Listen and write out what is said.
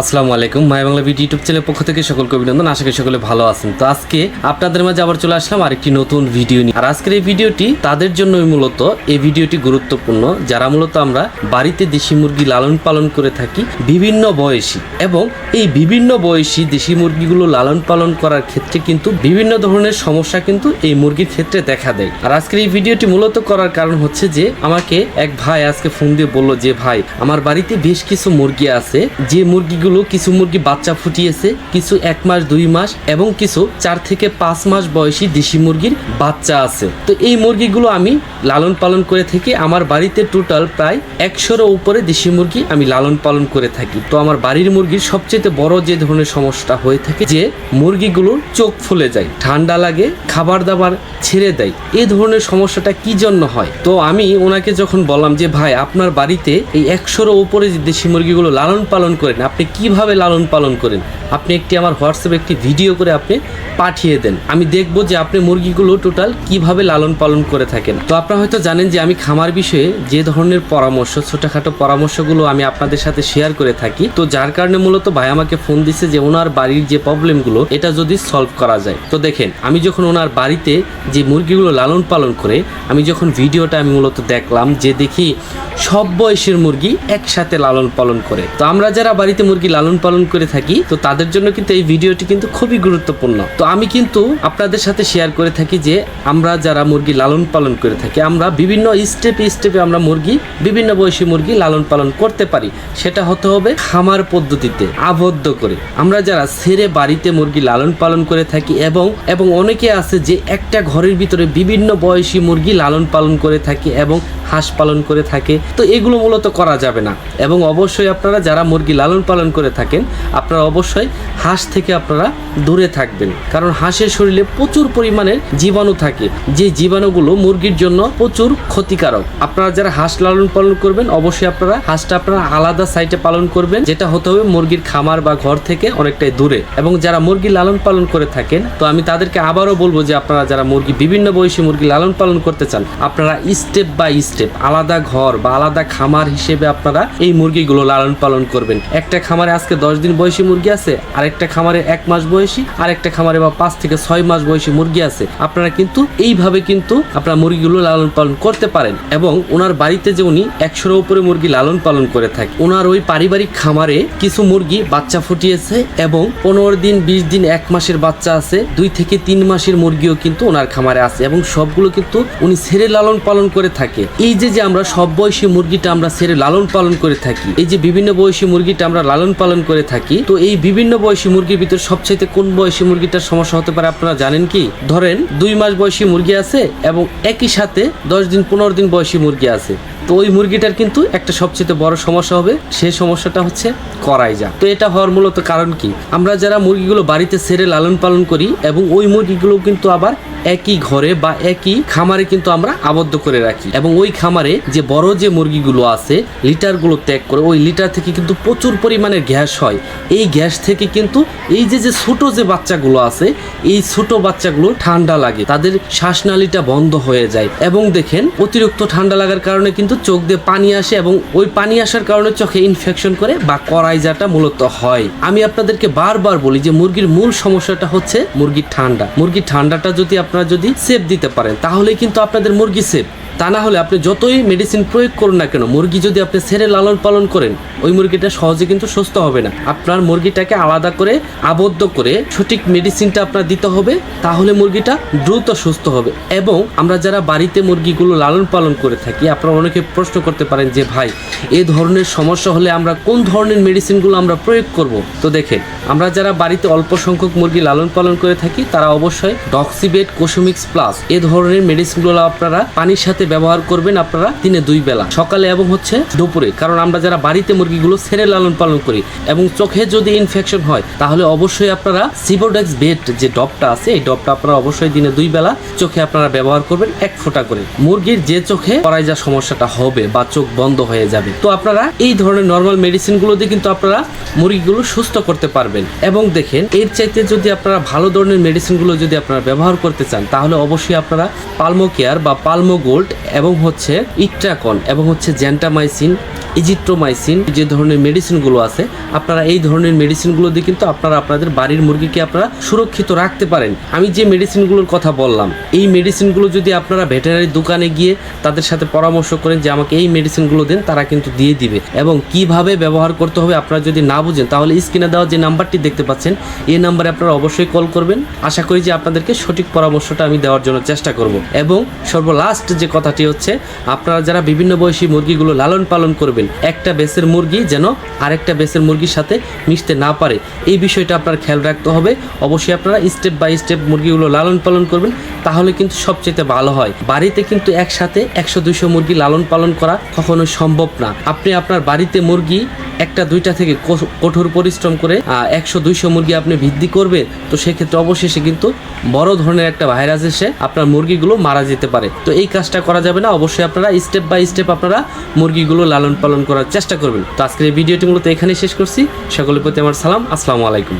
আসসালামু আলাইকুম। মাই Bangla video YouTube চ্যানেলের পক্ষ থেকে সকলকে অভিনন্দন। আশা করি সকলে ভালো আছেন। তো আজকে আপনাদের মাঝে আবার চলে আসলাম আরেকটি নতুন ভিডিও নিয়ে। আর আজকের এই ভিডিওটি তাদের জন্যই মূলত এই ভিডিওটি গুরুত্বপূর্ণ। যারা মূলত আমরা বাড়িতে দেশি মুরগি লালন পালন করে থাকি, বিভিন্ন বয়সী এবং এই বিভিন্ন বয়সী দেশি মুরগিগুলো লালন পালন করার ক্ষেত্রে কিন্তু বিভিন্ন ধরনের সমস্যা কিন্তু এই মুরগির ক্ষেত্রে দেখা দেয়। আর আজকের এই ভিডিওটি মূলত করার কারণ হচ্ছে যে আমাকে এক ভাই আজকে ফোন দিয়ে বলল যে, ভাই, আমার বাড়িতে বেশ কিছু মুরগি আছে। যে মুরগিগুলো কিছু মুরগি বাচ্চা ফুটিয়েছে, কিছু এক মাস, দুই মাস এবং কিছু চার থেকে পাঁচ মাস বয়সী দেশি মুরগির বাচ্চা আছে। তো এই মুরগিগুলো আমি লালন পালন করে থাকি। আমার বাড়িতে টোটাল প্রায় একশোরও উপরে দেশি মুরগি আমি লালন পালন করে থাকি। তো আমার বাড়ির মুরগির সবচেয়ে বড় যে ধরনের সমস্যা হয়ে থাকে যে মুরগিগুলোর চোখ ফুলে যায়, ঠান্ডা লাগে, খাবার দাবার ছেড়ে দেয়। এই ধরনের সমস্যাটা কি জন্য হয়? তো আমি ওনাকে যখন বললাম যে, ভাই, আপনার বাড়িতে এই একশোরও উপরে যে দেশি মুরগিগুলো লালন পালন করেন, আপনি কীভাবে লালন পালন করেন? আপনি একটি আমার হোয়াটসঅ্যাপে একটি ভিডিও করে আপনি পাঠিয়ে দেন। আমি দেখব যে আপনি মুরগিগুলো টোটাল কীভাবে লালন পালন করে থাকেন। তো আপনারা হয়তো জানেন যে আমি খামার বিষয়ে যে ধরনের পরামর্শ, ছোটখাটো পরামর্শগুলো আমি আপনাদের সাথে শেয়ার করে থাকি। তো যার কারণে মূলত ভাই আমাকে ফোন দিছে যে ওনার বাড়ির যে প্রবলেমগুলো এটা যদি সলভ করা যায়। তো দেখেন, আমি যখন ওনার বাড়িতে যে মুরগিগুলো লালন পালন করে, আমি যখন ভিডিওটা আমি মূলত দেখলাম যে দেখি সব বয়সের মুরগি একসাথে লালন পালন করে। তো আমরা যারা বাড়িতে মুরগি লালন পালন করে থাকি, তো তাদের জন্য কিন্তু এই ভিডিওটি কিন্তু খুবই গুরুত্বপূর্ণ। তো আমি কিন্তু আপনাদের সাথে শেয়ার করে থাকি যে, আমরা যারা মুরগি লালন পালন করে থাকি, আমরা বিভিন্ন স্টেপে স্টেপে আমরা মুরগি, বিভিন্ন বয়সী মুরগি লালন পালন করতে পারি। সেটা হতে হবে খামার পদ্ধতিতে আবদ্ধ করে। আমরা যারা ছেড়ে বাড়িতে মুরগি লালন পালন করে থাকি এবং এবং অনেকে আছে যে একটা ঘরের ভিতরে বিভিন্ন বয়সী মুরগি লালন পালন করে থাকি এবং হাঁস পালন করে থাকে, তো এগুলো মূলত করা যাবে না। এবং অবশ্যই আপনারা যারা মুরগি লালন পালন করে থাকেন, আপনারা অবশ্যই হাঁস থেকে আপনারা দূরে থাকবেন। কারণ হাঁসের শরীরে প্রচুর পরিমাণের জীবাণু থাকে। যে জীবাণুগুলো মুরগির জন্য প্রচুর ক্ষতিকারক। আপনারা যারা হাঁস লালন পালন করবেন, অবশ্যই আপনারা হাঁসটা আপনারা আলাদা সাইটে পালন করবেন, যেটা হতে হবে মুরগির খামার বা ঘর থেকে অনেকটাই দূরে। এবং যারা মুরগি লালন পালন করে থাকেন, তো আমি তাদেরকে আবারও বলব যে আপনারা যারা মুরগি, বিভিন্ন বয়সী মুরগি লালন পালন করতে চান, আপনারা স্টেপ বাই স্টেপ আলাদা ঘর বা আলাদা খামার হিসেবে আপনারা এই মুরগিগুলো লালন পালন করবেন। একটা খামারে আজকে দশ দিন বয়সী মুরগি আছে, আরেকটা খামারে এক মাস বয়সী, আরেকটা খামারে বা পাঁচ থেকে ছয় মাস বয়সী মুরগি আছে। আপনারা কিন্তু এইভাবে কিন্তু আপনারা মুরগিগুলো লালন পালন করতে পারেন এবং ওনার বাড়িতে যে উনি একশোর উপরে মুরগি লালন পালন করে থাকে, ওনার ওই পারিবারিক খামারে কিছু মুরগি বাচ্চা ফুটিয়েছে এবং পনেরো দিন, বিশ দিন, এক মাসের বাচ্চা আছে, দুই থেকে তিন মাসের মুরগিও কিন্তু ওনার খামারে আছে এবং সবগুলো কিন্তু উনি ছেড়ে লালন পালন করে থাকে। এই যে যে আমরা সব বয়সী মুরগিটা আমরা ছেড়ে লালন পালন করে থাকি, এই যে বিভিন্ন বয়সী মুরগিটা আমরা লালন পালন করে থাকি, তো এই বিভিন্ন বয়সী মুরগির ভিতর সবচাইতে কোন বয়সী মুরগিটার সমস্যা হতে পারে আপনারা জানেন কি? ধরেন, দুই মাস বয়সী মুরগি আছে এবং একই সাথে দশ দিন, পনেরো দিন বয়সী মুরগি আছে। তো ওই মুরগিটার কিন্তু একটা সবচেয়ে বড় সমস্যা হবে সেই সমস্যাটা হচ্ছে করাই যা তো এটা হওয়ার মূলত কারণ কি? আমরা যারা মুরগিগুলো বাড়িতে ছেড়ে লালন পালন করি এবং ওই মুরগিগুলো কিন্তু আবার একই ঘরে বা একই খামারে কিন্তু আমরা আবদ্ধ করে রাখি। এবং ওই খামারে যে বড় যে মুরগিগুলো আছে, লিটারগুলো ত্যাগ করে ওই লিটার থেকে কিন্তু প্রচুর পরিমাণে গ্যাস হয়। এই গ্যাস থেকে কিন্তু এই যে যে ছোট যে বাচ্চাগুলো আছে, এই ছোট বাচ্চাগুলো ঠান্ডা লাগে। তাদের শ্বাসনালীটা বন্ধ হয়ে যায়। এবং দেখেন, অতিরিক্ত ঠান্ডা লাগার কারণে কিন্তু চোখ দিয়ে পানি আসে এবং ওই পানি আসার কারণে চোখে ইনফেকশন করে বা করাইজাটা মূলত হয়। আমি আপনাদেরকে বারবার বলি যে, মুরগির মূল সমস্যাটা হচ্ছে মুরগির ঠান্ডা। মুরগির ঠান্ডাটা যদি আপনারা যদি সেফ দিতে পারেন তাহলে কিন্তু আপনাদের মুরগি সেভ তা না হলে আপনি যতই মেডিসিন প্রয়োগ করুন না কেন, মুরগি যদি আপনি ছেড়ে লালন পালন করেন, ওই মুরগিটা সহজে কিন্তু সুস্থ হবে না। আপনার মুরগিটাকে আলাদা করে আবদ্ধ করে সঠিক মেডিসিনটা আপনার দিতে হবে, তাহলে মুরগিটা দ্রুত সুস্থ হবে। এবং আমরা যারা বাড়িতে মুরগিগুলো লালন পালন করে থাকি, আপনারা অনেকে প্রশ্ন করতে পারেন যে, ভাই, এ ধরনের সমস্যা হলে আমরা কোন ধরনের মেডিসিনগুলো আমরা প্রয়োগ করব? তো দেখেন, আমরা যারা বাড়িতে অল্প সংখ্যক মুরগি লালন পালন করে থাকি, তারা অবশ্যই ডক্সিবেট কোসোমিক্স প্লাস এ ধরনের মেডিসিনগুলো আপনারা পানির সাথে ব্যবহার করবেন আপনারা দিনে দুই বেলা, সকালে এবং হচ্ছে দুপুরে। কারণ আমরা যারা বাড়িতে মুরগিগুলো ছেড়ে লালন পালন করি এবং চোখে যদি ইনফেকশন হয়, তাহলে অবশ্যই আপনারা সিবোডেক্স বেট যে ডবটা আছে, এই ডবটা আপনারা অবশ্যই দিনে দুই বেলা চোখে আপনারা ব্যবহার করবেন এক ফোঁটা করে। মুরগির যে চোখে পরাই যা সমস্যাটা হবে বা চোখ বন্ধ হয়ে যাবে, তো আপনারা এই ধরনের নর্মাল মেডিসিনগুলো দিয়ে কিন্তু আপনারা মুরগিগুলো সুস্থ করতে পারবেন। এবং দেখেন, এর চাইতে যদি আপনারা ভালো ধরনের মেডিসিনগুলো যদি আপনারা ব্যবহার করতে চান, তাহলে অবশ্যই আপনারা পালমো কেয়ার বা পালমো গোল্ড এবং হচ্ছে ইট্রাকন এবং হচ্ছে জ্যান্টামাইসিন ইজিট্রোমাইসিন যে ধরনের মেডিসিনগুলো আছে, আপনারা এই ধরনের মেডিসিনগুলো দিয়ে কিন্তু আপনারা আপনাদের বাড়ির মুরগিকে আপনারা সুরক্ষিত রাখতে পারেন। আমি যে মেডিসিনগুলোর কথা বললাম, এই মেডিসিনগুলো যদি আপনারা ভেটেরিনারি দোকানে গিয়ে তাদের সাথে পরামর্শ করেন যে আমাকে এই মেডিসিনগুলো দেন, তারা কিন্তু দিয়ে দিবে। এবং কীভাবে ব্যবহার করতে হবে আপনারা যদি না বুঝেন, তাহলে স্ক্রিনে দেওয়া যে নাম্বারটি দেখতে পাচ্ছেন, এই নাম্বারে আপনারা অবশ্যই কল করবেন। আশা করি যে আপনাদেরকে সঠিক পরামর্শটা আমি দেওয়ার জন্য চেষ্টা করব। এবং সর্বলাস্ট যে কথাটি হচ্ছে, আপনারা যারা বিভিন্ন বয়সী মুরগিগুলো লালন পালন করবেন, একটা বেসের মুরগি যেন আরেকটা বেসের মুরগির সাথে মিশতে না পারে। এই বিষয়টা আপনার খেয়াল রাখতে হবে। অবশ্যই আপনারা স্টেপ বাই স্টেপ মুরগিগুলো লালন পালন করবেন, তাহলে কিন্তু সবচেয়ে ভালো হয়। বাড়িতে কিন্তু একসাথে একশো দুইশো মুরগি লালন পালন করা কখনোই সম্ভব না। আপনি আপনার বাড়িতে মুরগি একটা, দুইটা থেকে কঠোর পরিশ্রম করে একশো দুইশো মুরগি আপনি বৃদ্ধি করবেন, তো সেক্ষেত্রে অবশেষে কিন্তু বড় ধরনের একটা ভাইরাস এসে আপনার মুরগিগুলো মারা যেতে পারে। তো এই কাজটা করা যাবে না, অবশ্যই আপনারা স্টেপ বাই স্টেপ আপনারা মুরগিগুলো লালন পালন করার চেষ্টা করবেন। তো আজকের এই ভিডিওটি মূলত এখানেই শেষ করছি। সকলের প্রতি আমার সালাম, আসসালামু আলাইকুম।